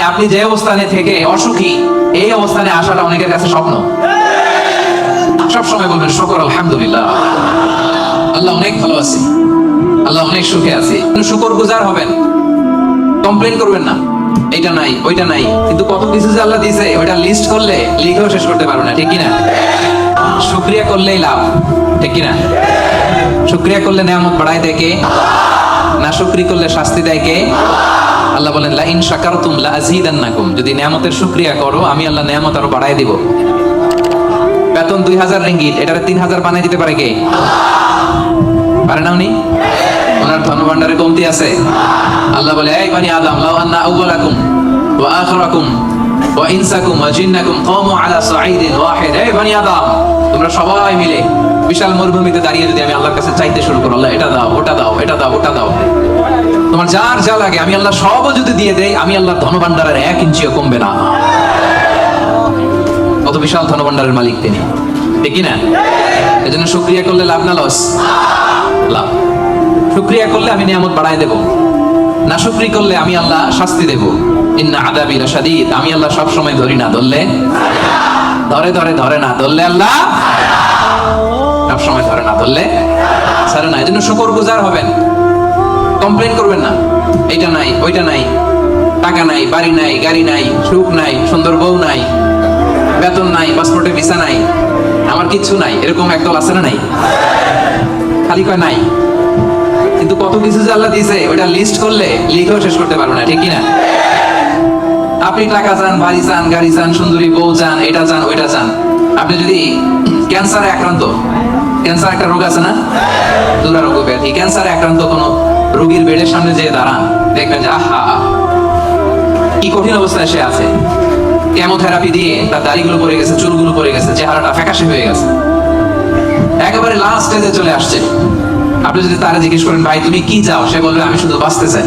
আপনি যে অবস্থানে থেকে অসুখী, এই অবস্থানে আসাটা অনেকের কাছে স্বপ্ন। সব সময় বলবেন, শুকর, আলহামদুলিল্লাহ। আল্লাহ অনেক ভালো আছি। আল্লাহ অনেক সুখে আছি। শুকর গুজার হবেন। কমপ্লেন করবেন না। এটা নাই, ওইটা নাই। কিন্তু কত কিছু যে আল্লাহ দিয়েছে, ওইটা লিস্ট করলে লিখেও শেষ করতে পারব না, ঠিক কিনা? শুক্রিয়া করলেই লাভ, ঠিক কিনা? শুক্রিয়া করলে নেয়ামত বাড়ায় দেয় কে? না শুক্রি করলে শাস্তি দেয় কে? আল্লাহ বলেন লা ইন শাকারতুম লা আযীদান্নাকুম যদি নিয়ামতের শুকরিয়া করো, আমি আল্লাহ নিয়ামত আরও বাড়ায় দিব। বেতন দুই হাজার রিঙ্গিত, এটারে হাজার বানিয়ে দিতে পারে কে? পারে না উনি? ওনার ধনভাণ্ডারে কমতি আছে। আল্লাহ বলে, এই বানি আদম, লাউ আন্না আউওয়ালাকুম ওয়া আখিরাকুম ওয়া ইনসাকুম ওয়া জিন্নাকুম কামু আলা সাঈদিন ওয়াহিদ। এই বানি আদম, তোমরা সবাই মিলে বিশাল মরুভূমিতে দাঁড়িয়ে যদি আমি আল্লাহর কাছে চাইতে শুরু করো, আল্লাহ, এটা দাও, ওটা দাও, এটা দাও, ওটা দাও। তোমার যার যা লাগে, আমি আল্লাহ সবও যদি দিয়ে দেই, আমি আল্লাহ ধনভাণ্ডারের এক ইঞ্চিও কমবে না। কত বিশাল ধনভাণ্ডারের মালিক তিনি। কি না এজন্য শুক্রিয়া করলে লাভ না লস? লাভ। শুক্রিয়া করলে আমি নিয়ামত বাড়াই দেব। না শুক্রি করলে আমি আল্লাহ শাস্তি দেব। ইন্না আদাবি লাশাদীদ। আমি আল্লাহ সব সময় ধরি না, ধরলে? ধরে ধরে ধরে না, ধরলে আল্লাহ? সব সময় ধরে না ধরলে? ছাড়ে না, এজন্য শুকর গুজার হবেন। কমপ্লেন করবেন না। এটা নাই, ওইটা নাই। টাকা নাই, বাড়ি নাই, গাড়ি নাই সুখ নাই, সুন্দর বউ নাই, বেতন নাই পাসপোর্টে ভিসা নাই। আমার কিচ্ছু নাই। এরকম একদল আছে না নাই? খালি কয় নাই। কিন্তু কত কিছু যে আল্লাহ দিয়েছে ওটা লিস্ট করলে লিখেও শেষ করতে পারব না, ঠিক কিনা? আপনি টাকা চান বাড়ি চান, গাড়ি চান, সুন্দরী বউ চান, এটা চান, ওইটা চান। আপনি যদি ক্যান্সারে আক্রান্ত ক্যান্সার একটা রোগ আছে না? দুরারোগ্য ব্যাধি ক্যান্সারে আক্রান্ত কোনো রোগীর বেডের সামনে যেয়ে দাঁড়ান। দেখবেন যে, আহা! কি কঠিন অবস্থায় সে আছে। কেমোথেরাপি দিয়ে তার দাড়িগুলো পড়ে গেছে, চুলগুলো পড়ে গেছে, চেহারাটা ফ্যাকাশে হয়ে গেছে। একেবারে লাস্ট স্টেজে চলে আসছে। আপনি যদি তারা জিজ্ঞেস করেন, ভাই, তুমি কি চাও? সে বলবে, আমি শুধু বাঁচতে চাই।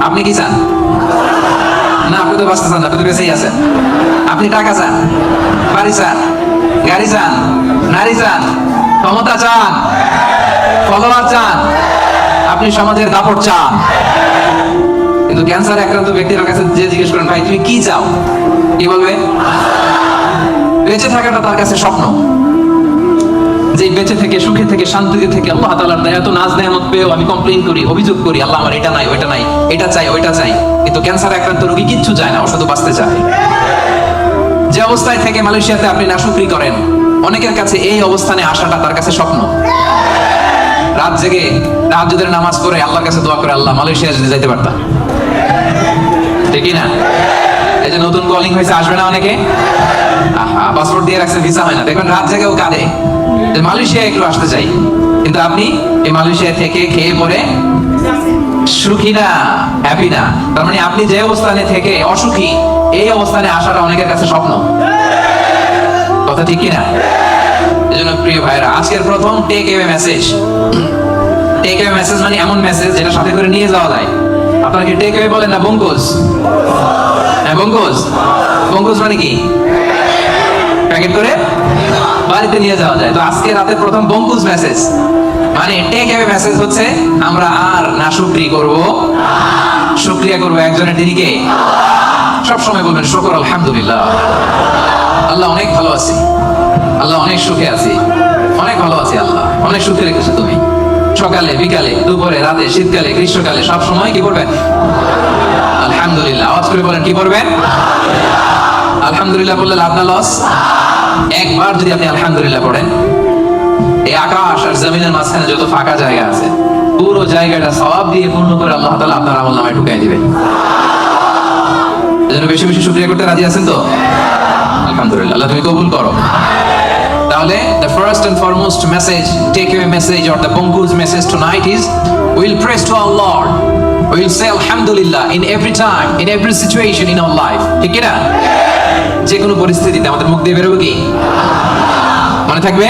আপনি কি চান? না, আপনি তো বাঁচতে চান আপনি তো বেঁচেই আছেন। আপনি টাকা চান, বাড়ি চান। গাড়ি চান, নারী চান, ক্ষমতা চান ফলোয়ার চান, আপনি সমাজের দাপট চান। কিন্তু ক্যান্সার আক্রান্ত ব্যক্তির কাছে যে জিজ্ঞেস করেন, ভাই, তুমি কি চাও? কি বলবে? বেঁচে থাকাটা তার কাছে স্বপ্ন। যে বেঁচে থেকে, সুখে থেকে, শান্তিতে থেকে আল্লাহ তাআলার দয়া এত নাজ নেয়ামত পেয়েও আমি কমপ্লেইন করি, অভিযোগ করি, আল্লাহ আমার এটা নাই, ওইটা নাই, এটা চাই, ওইটা চাই। কিন্তু ক্যান্সার আক্রান্ত রোগী কিচ্ছু চায় না ও শুধু বাঁচতে চায়। অবস্থায় থেকে মালয়েশিয়াতে আপনি নাশুকরি করেন। অনেকের কাছে এই অবস্থানে আসাটা তার কাছে স্বপ্ন। রাত জেগে রাত যদি নামাজ পড়ে আল্লাহর কাছে দোয়া করে, আল্লাহ মালয়েশিয়া যদি যাইতে পারতাম ঠিকই না? এই যে নতুন কলিং হয়েছে, আসবে না অনেকে? পাসপোর্ট দিয়ে রাখছে ভিসা হয় না। দেখবেন রাত জেগেও কাঁদে। মালয়েশিয়া একটু আসতে চাই। কিন্তু আপনি এই মালয়েশিয়া থেকে খেয়ে পরে সুখী না হ্যাপি না। তার মানে আপনি যে অবস্থানে থেকে অসুখী, এই অবস্থানে আসাটা অনেকের কাছে স্বপ্ন। কথা ঠিক কিনা? এই জন্য প্রিয় ভাইরা আজকের প্রথম take a message take a message মানে এমন মেসেজ যেটা সাথে করে নিয়ে যাওয়া যায়। আপনারা কি টেক এ বলেন না বঙ্কোজ হ্যাঁ বঙ্কোজ বঙ্কোজ মানে কি? প্যাকেট করে বাড়িতে নিয়ে যাওয়া যায়। তো আজকে রাতে প্রথম বঙ্কুজ মেসেজ মানে টেক এ মেসেজ হচ্ছে, আমরা আর না শুক্রি করব। শুক্রিয়া করব একজনের দিদিকে। সব সময় বলবেন, শুকর, আলহামদুলিল্লাহ। আল্লাহ অনেক ভালো আছি। আল্লাহ অনেক সুখে আছি। অনেক ভালো আছি আল্লাহ। অনেক সুখে রেখেছো তুমি। সকালে, বিকালে, দুপুরে, রাতে, শীতকালে, গ্রীষ্মকালে সব সময় কি করবেন? আলহামদুলিল্লাহ। আওয়াজ করে বলেন, কি করবেন? আলহামদুলিল্লাহ বললে লাভ না লস? একবার যদি আপনি আলহামদুলিল্লাহ পড়েন, এই আকাশ আর জমিনের মাঝখানে যত ফাঁকা জায়গা আছে, পুরো জায়গাটা সবাব দিয়ে পূর্ণ করে আল্লাহ তাআলা আপনার আমল নামায় ঢুকাই দিবে। এজন্য বেশি বেশি করতে রাজি আছেন তো? আলহামদুলিল্লাহ, আল্লাহ তুমি কবুল করো। তাহলে first and foremost message, take away message or the Bonku's message tonight is, we'll praise to our Lord. We'll every time, in every situation in our life. ঠিক না যে কোনো পরিস্থিতিতে আমাদের মুখ দিয়ে বেরোবে কি? মনে থাকবে?